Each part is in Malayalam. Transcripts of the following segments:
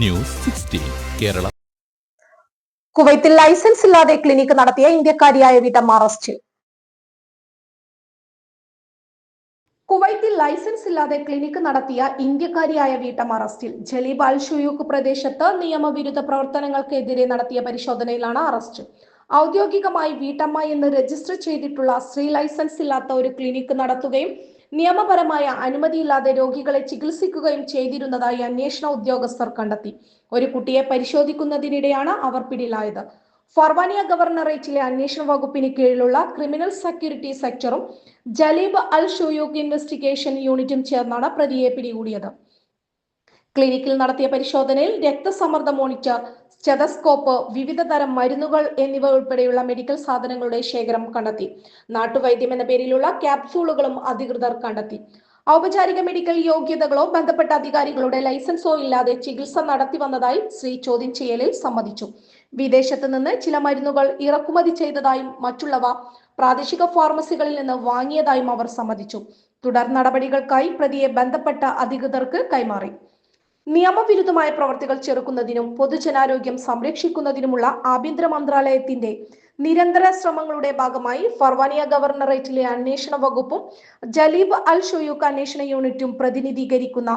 News sixteen Kerala. കുവൈത്തിൽ ലൈസൻസ് ഇല്ലാതെ ക്ലിനിക്ക് നടത്തിയ ഇന്ത്യക്കാരിയായ വീട്ടമ്മ അറസ്റ്റിൽ കുവൈത്തിൽ ലൈസൻസ് ഇല്ലാതെ ക്ലിനിക്ക് നടത്തിയ ഇന്ത്യക്കാരിയായ വീട്ടമ്മ അറസ്റ്റിൽ ജലീബ് അൽ ഷുയൂക്ക് പ്രദേശത്ത് നിയമവിരുദ്ധ പ്രവർത്തനങ്ങൾക്കെതിരെ നടത്തിയ പരിശോധനയിലാണ് അറസ്റ്റ്. ഔദ്യോഗികമായി വീട്ടമ്മ എന്ന് രജിസ്റ്റർ ചെയ്തിട്ടുള്ള സ്ത്രീ ലൈസൻസ് ഇല്ലാത്ത ഒരു ക്ലിനിക്ക് നടത്തുകയും നിയമപരമായ അനുമതിയില്ലാതെ രോഗികളെ ചികിത്സിക്കുകയും ചെയ്തിരുന്നതായി അന്വേഷണ ഉദ്യോഗസ്ഥർ കണ്ടെത്തി. ഒരു കുട്ടിയെ പരിശോധിക്കുന്നതിനിടെയാണ് അവർ പിടിയിലായത്. ഫർവാനിയ ഗവർണറേറ്റിലെ അന്വേഷണ വകുപ്പിന് കീഴിലുള്ള ക്രിമിനൽ സെക്യൂരിറ്റി സെക്ടറും ജലീബ് അൽ ഷുയൂക്ക് ഇൻവെസ്റ്റിഗേഷൻ യൂണിറ്റും ചേർന്നാണ് പ്രതിയെ പിടികൂടിയത്. ക്ലിനിക്കിൽ നടത്തിയ പരിശോധനയിൽ രക്തസമ്മർദ്ദ മോണിറ്റർ സ്റ്റെതസ്കോപ്പ് വിവിധ തരം മരുന്നുകൾ എന്നിവ ഉൾപ്പെടെയുള്ള മെഡിക്കൽ സാധനങ്ങളുടെ ശേഖരം കണ്ടെത്തി. നാട്ടുവൈദ്യം എന്ന പേരിലുള്ള ക്യാപ്സൂളുകളും അധികൃതർ കണ്ടെത്തി. ഔപചാരിക മെഡിക്കൽ യോഗ്യതകളോ ബന്ധപ്പെട്ട അധികാരികളുടെ ലൈസൻസോ ഇല്ലാതെ ചികിത്സ നടത്തി വന്നതായി ശ്രീ ചോദ്യം ചെയ്യലിൽ സമ്മതിച്ചു. വിദേശത്ത് നിന്ന് ചില മരുന്നുകൾ ഇറക്കുമതി ചെയ്തതായും മറ്റുള്ളവ പ്രാദേശിക ഫാർമസികളിൽ നിന്ന് വാങ്ങിയതായും അവർ സമ്മതിച്ചു. തുടർ നടപടികൾക്കായി പ്രതിയെ ബന്ധപ്പെട്ട അധികൃതർക്ക് കൈമാറി. നിയമവിരുദ്ധമായ പ്രവർത്തികൾ ചെറുക്കുന്നതിനും പൊതുജനാരോഗ്യം സംരക്ഷിക്കുന്നതിനുമുള്ള ആഭ്യന്തര മന്ത്രാലയത്തിന്റെ നിരന്തര ശ്രമങ്ങളുടെ ഭാഗമായി ഫർവാനിയ ഗവർണറേറ്റിലെ അന്വേഷണ വകുപ്പും ജലീബ് അൽ ഷൊയൂക്ക് അന്വേഷണ യൂണിറ്റും പ്രതിനിധീകരിക്കുന്ന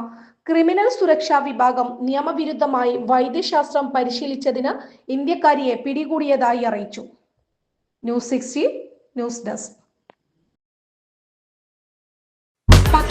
ക്രിമിനൽ സുരക്ഷാ വിഭാഗം നിയമവിരുദ്ധമായി വൈദ്യശാസ്ത്രം പരിശീലിച്ചതിന് ഇന്ത്യക്കാരിയെ പിടികൂടിയതായി അറിയിച്ചു. News sixty news desk.